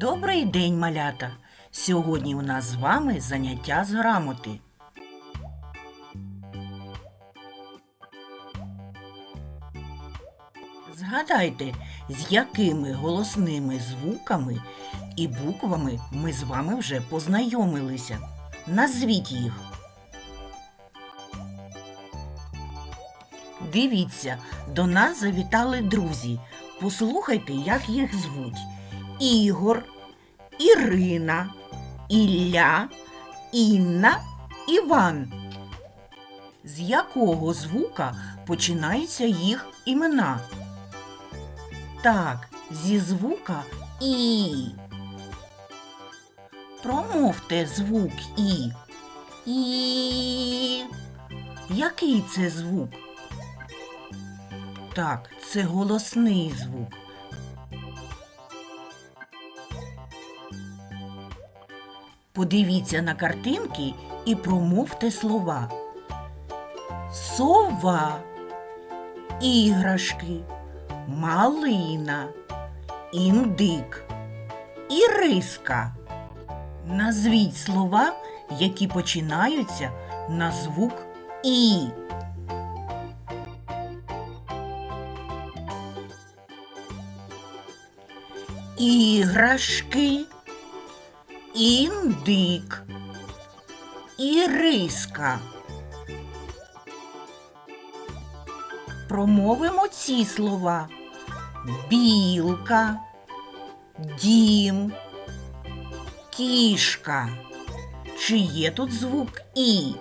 Добрий день, малята! Сьогодні у нас з вами заняття з грамоти. Згадайте, з якими голосними звуками і буквами ми з вами вже познайомилися. Назвіть їх. Дивіться, до нас завітали друзі. Послухайте, як їх звуть. Ігор, Ірина, Ілля, Інна, Іван. З якого звука починаються їх імена? Так, зі звука І. Промовте звук І. І. Який це звук? Так, це голосний звук. Подивіться на картинки і промовте слова. Сова, іграшки, малина, індик, іриска. Назвіть слова, які починаються на звук І. Іграшки, індик, іриска. Промовимо ці слова. Білка, дім, кішка. Чи є тут звук І?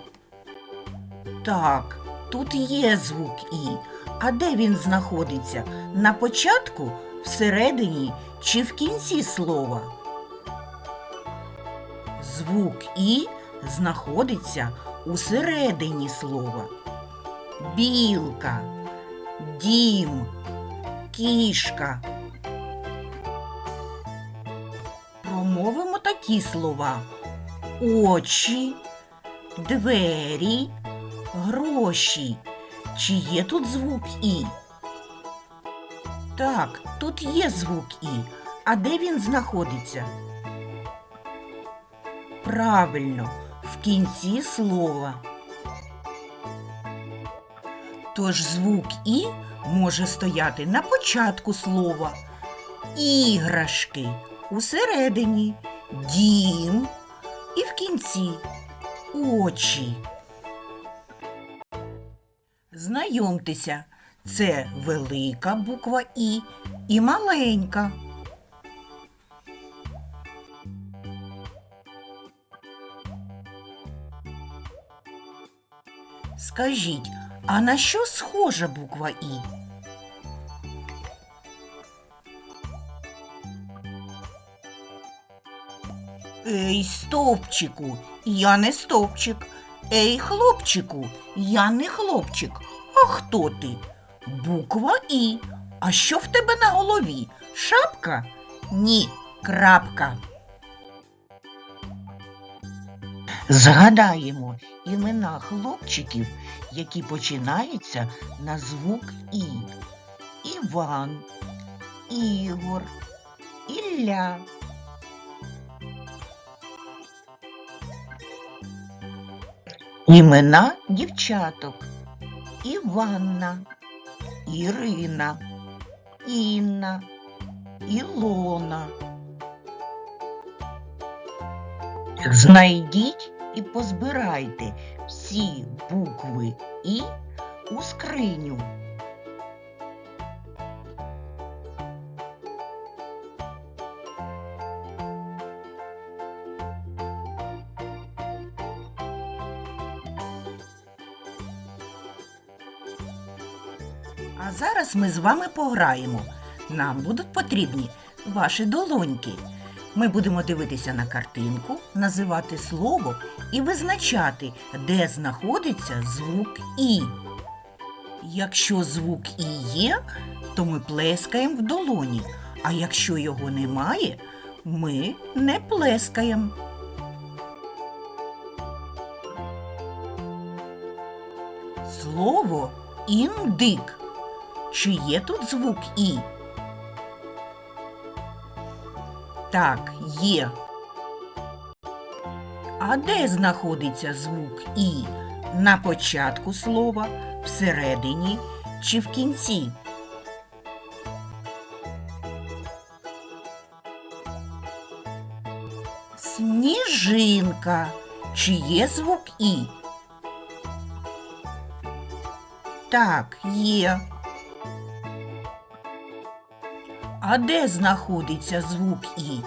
Так, тут є звук І. А де він знаходиться? На початку, всередині чи в кінці слова? Звук І знаходиться у середині слова. Білка, дім, кішка. Промовимо такі слова. Очі, двері, гроші. Чи є тут звук І? Так, тут є звук І. А де він знаходиться? Правильно, в кінці слова. Тож звук І може стояти на початку слова. Іграшки усередині, дім і в кінці очі. Знайомтеся, це велика буква І і маленька. Скажіть, а на що схожа буква І? Ей, стовпчику, я не стовпчик. Ей, хлопчику, я не хлопчик. А хто ти? Буква І. А що в тебе на голові? Шапка? Ні, крапка. Згадаємо імена хлопчиків, які починаються на звук І. Іван, Ігор, Ілля. Імена дівчаток. Іванна, Ірина, Інна, Ілона. Знайдіть і позбирайте всі букви І у скриню. А зараз ми з вами пограємо. Нам будуть потрібні ваші долоньки. Ми будемо дивитися на картинку, називати слово і визначати, де знаходиться звук І. Якщо звук І є, то ми плескаємо в долоні, а якщо його немає, ми не плескаємо. Слово індик. Чи є тут звук І? Так, є. А де знаходиться звук І? На початку слова, всередині чи в кінці? Сніжинка. Чи є звук І? Так, є. А де знаходиться звук І?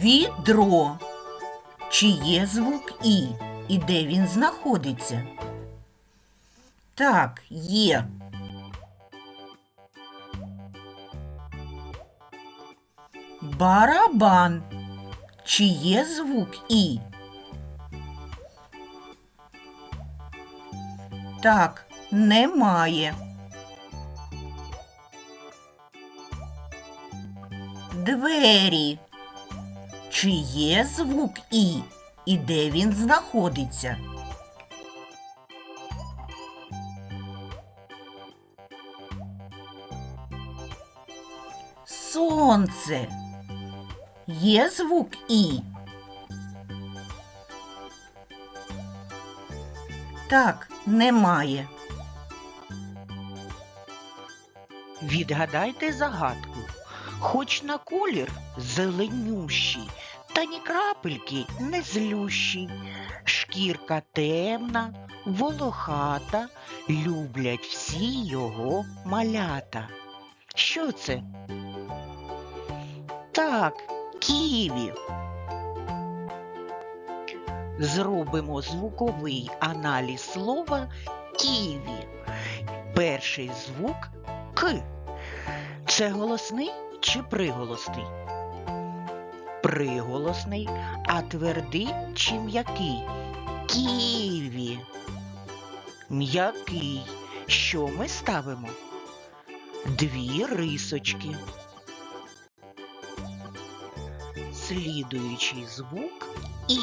Відро. Чи є звук І? І де він знаходиться? Так, є. Барабан. Чи є звук І? Так, немає. Двері. Чи є звук І? І де він знаходиться? Сонце. Є звук І? Так, немає. Відгадайте загадку. Хоч на колір зеленющий, та ні крапельки не злющий. Шкірка темна, волохата, люблять всі його малята. Що це? Так, ківі. Зробимо звуковий аналіз слова ківі. Перший звук К. Це голосний чи приголосний? Приголосний, а твердий чи м'який? Ківі. М'який. Що ми ставимо? Дві рисочки. Слідуючий звук І.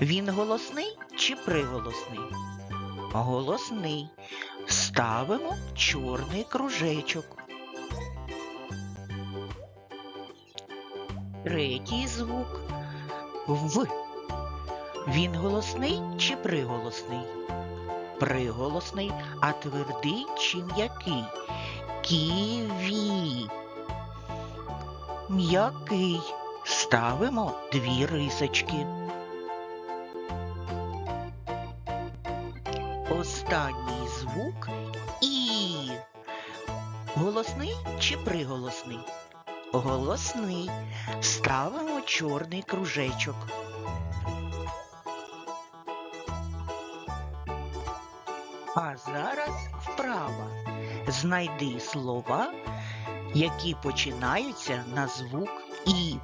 Він голосний чи приголосний? Голосний. Ставимо чорний кружечок. Третій звук В. Він голосний чи приголосний? Приголосний, а твердий чи м'який? Ківі. М'який. Ставимо дві рисочки. Останній звук І. Голосний чи приголосний? Голосний. Ставимо чорний кружечок. А зараз вправа. Знайди слова, які починаються на звук І.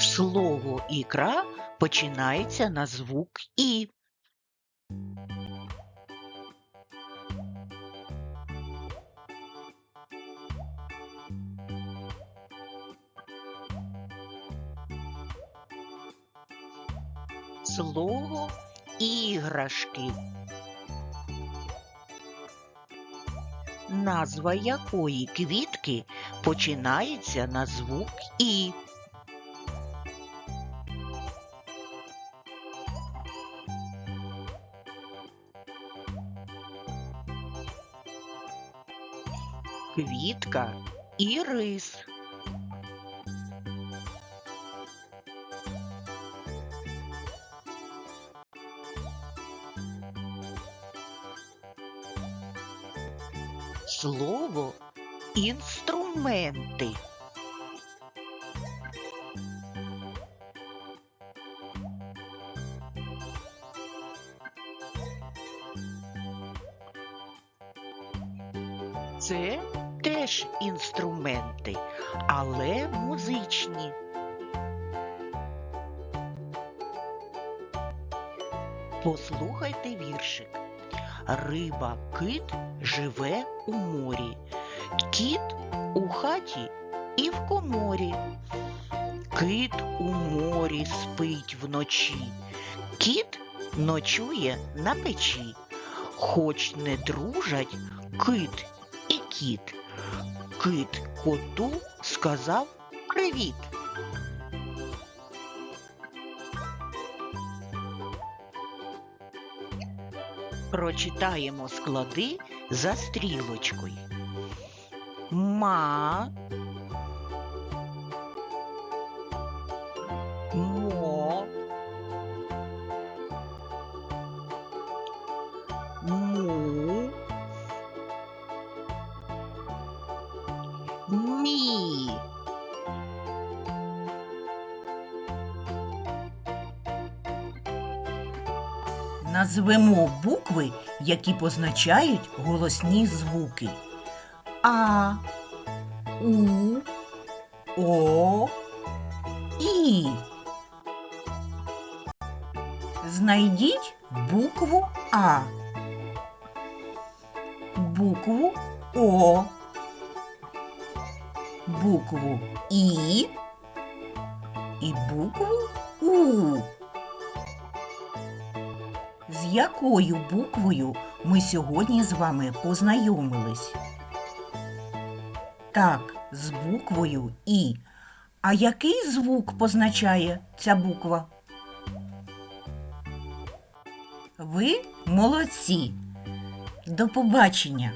Слово ікра починається на звук І. Слово іграшки. Назва якої квітки починається на звук І. Квітка і рис. Слово інструменти. Це теж інструменти, але музичні. Послухайте віршик. риба кит живе у морі, кіт у хаті і в коморі. Кит у морі спить вночі, кіт ночує на печі. Хоч не дружать кит кіт. Кит коту сказав привіт. Прочитаємо склади за стрілочкою. Ма. Назвемо букви, які позначають голосні звуки. А, У, О, І. Знайдіть букву А, букву О, букву І і букву У. Якою буквою ми сьогодні з вами познайомились? Так, з буквою І. А який звук позначає ця буква? Ви молодці. До побачення!